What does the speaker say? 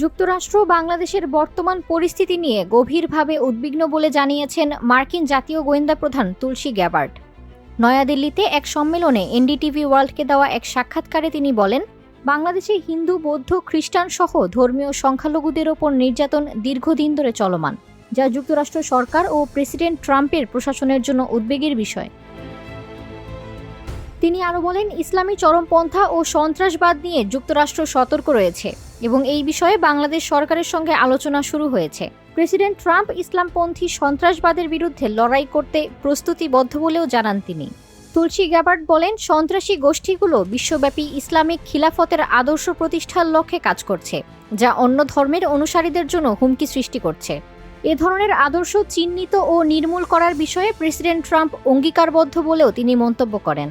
যুক্তরাষ্ট্র বাংলাদেশের বর্তমান পরিস্থিতি নিয়ে গভীরভাবে উদ্বিগ্ন বলে জানিয়েছেন মার্কিন জাতীয় গোয়েন্দা প্রধান তুলসী গ্যাবার্ড নয়াদিল্লিতে এক সম্মেলনে এনডিটিভি ওয়ার্ল্ডকে দেওয়া এক সাক্ষাৎকারে তিনি বলেন, বাংলাদেশে হিন্দু, বৌদ্ধ, খ্রিস্টান সহ ধর্মীয় সংখ্যালঘুদের ওপর নির্যাতন দীর্ঘদিন ধরে চলমান, যা যুক্তরাষ্ট্র সরকার ও প্রেসিডেন্ট ট্রাম্পের প্রশাসনের জন্য উদ্বেগের বিষয়। তিনি আরও বলেন, ইসলামী চরমপন্থা ও সন্ত্রাসবাদ নিয়ে যুক্তরাষ্ট্র সতর্ক রয়েছে এবং এই বিষয়ে বাংলাদেশ সরকারের সঙ্গে আলোচনা শুরু হয়েছে। প্রেসিডেন্ট ট্রাম্প ইসলামপন্থী সন্ত্রাসবাদের বিরুদ্ধে লড়াই করতে প্রস্তুতিবদ্ধ বলেও জানান তিনি। তুলসী গ্যাবার্ট বলেন, সন্ত্রাসী গোষ্ঠীগুলো বিশ্বব্যাপী ইসলামিক খিলাফতের আদর্শ প্রতিষ্ঠার লক্ষ্যে কাজ করছে, যা অন্য ধর্মের অনুসারীদের জন্য হুমকি সৃষ্টি করছে। এ ধরনের আদর্শ চিহ্নিত ও নির্মূল করার বিষয়ে প্রেসিডেন্ট ট্রাম্প অঙ্গীকারবদ্ধ বলেও তিনি মন্তব্য করেন।